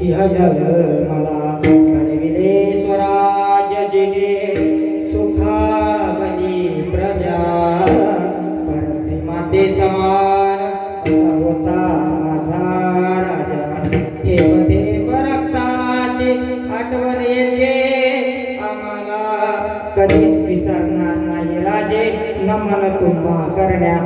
सिंह जग मला घडविले स्वराज्य जिने सुखावली प्रजा. परस्ती माते समान असा होता माझा राजा. थेंब थेंब रक्ताची आठवण येते. आम्हाला कधीच विसरणार नाही राजे. नमन तुम्हा करण्या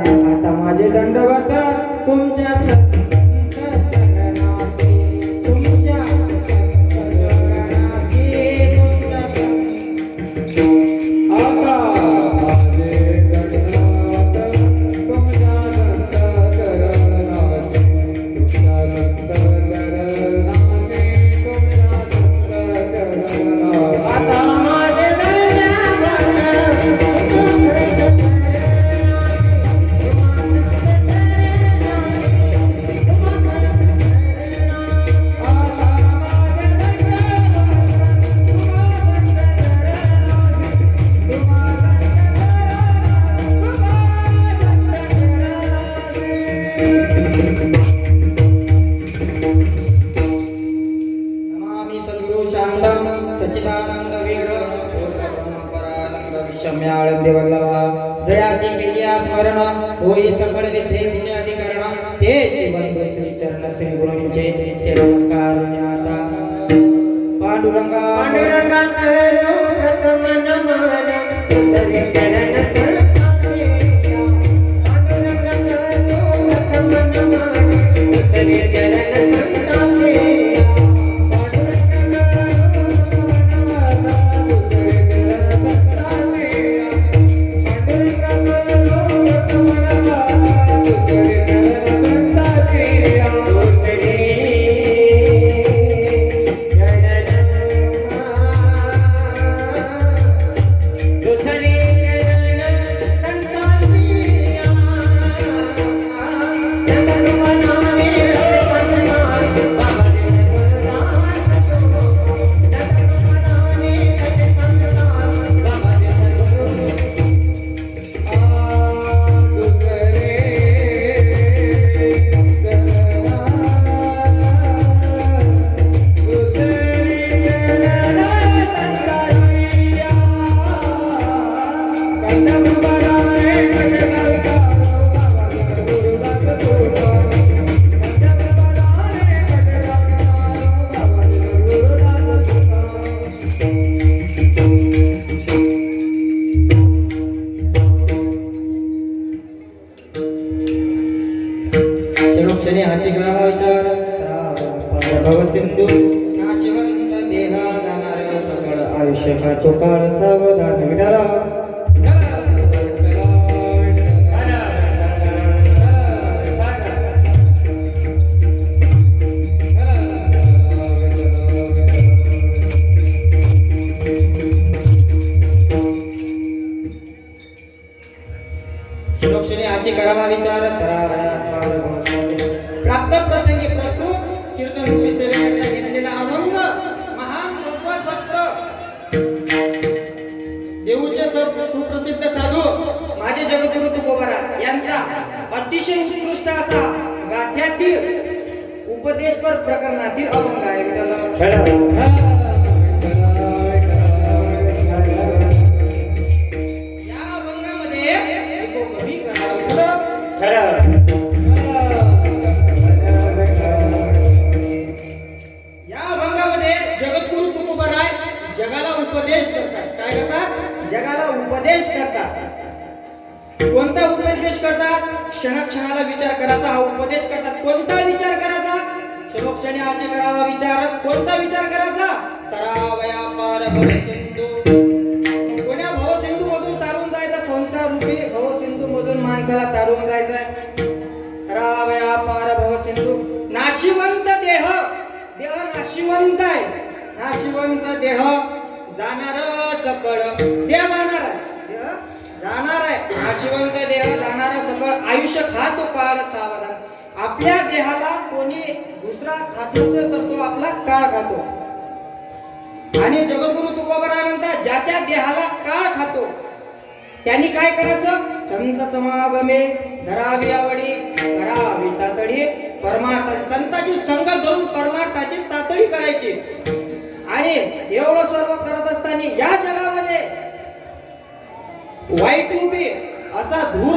संत परानंद विषम्याळंदे वल्लभा. जयाची केलिया स्मरण. होई सकळ विद्येचे अधिकरण ते बंधू श्री चरण श्री गुरुंचे. ते नमस्कार ज्ञाता. पांडुरंगा. पांडुरंगा करो प्रथम नमन. सर्व चरण तळपाया. पांडुरंगा करो प्रथम नमन. सर्व चरण क्षणोक्षणी का विचार सिंधू नाशिवंत देह जाणार सकळ आयुष्य खातो काळ क्षणोक्षणी हाची करावा विचार भावसावले. प्राप्त प्रसंगी प्रस्तुत कीर्तन रूपी सेवेकरता घेतलेला अनंग महान भगवत भक्त देऊचे सुप्रसिद्ध साधू माझे जगद्गुरु तुकोबरा यांचा अतिशय उत्कृष्ट असा गाठ्यातील उपदेशपर प्रकरणातील अभंग आहे विठ्ठल. क्षणाक्षणाला विचार करायचा हा उपदेश करतात. कोणता विचार करायचा? क्षणोक्षणी आचे करावा विचार. कोणता विचार करायचा? तरावया पार भवसिंधू कोण्या भवसिंधू मधून तारून जायचा? संसार रूपी भवसिंधू मधून माणसाला तारून जायचंय. तरावया पार भवसिंधू नाशिवंत देह. देह नाशिवंत आहे. नाशिवंत देह जाणार सकळ. देह जाणार आहे. देह जाणार आहे. नाशिवंत देह आयुष्य खातो काळ सावधान. आपल्या देहाला कोणी दुसरा खात नसेल तर तो आपला काळ खातो. आणि जगद्गुरु तुकोबराय म्हणतात ज्याच्या देहाला काळ खातो त्यांनी काय करायचं? संत समागमे धरावी आवडी करावी तातडी परमार्थ संताची संगत धरून परमार्थाची तातडी करायची. आणि एवढं सर्व करत असताना या जगामध्ये वाईट उभी असा धूर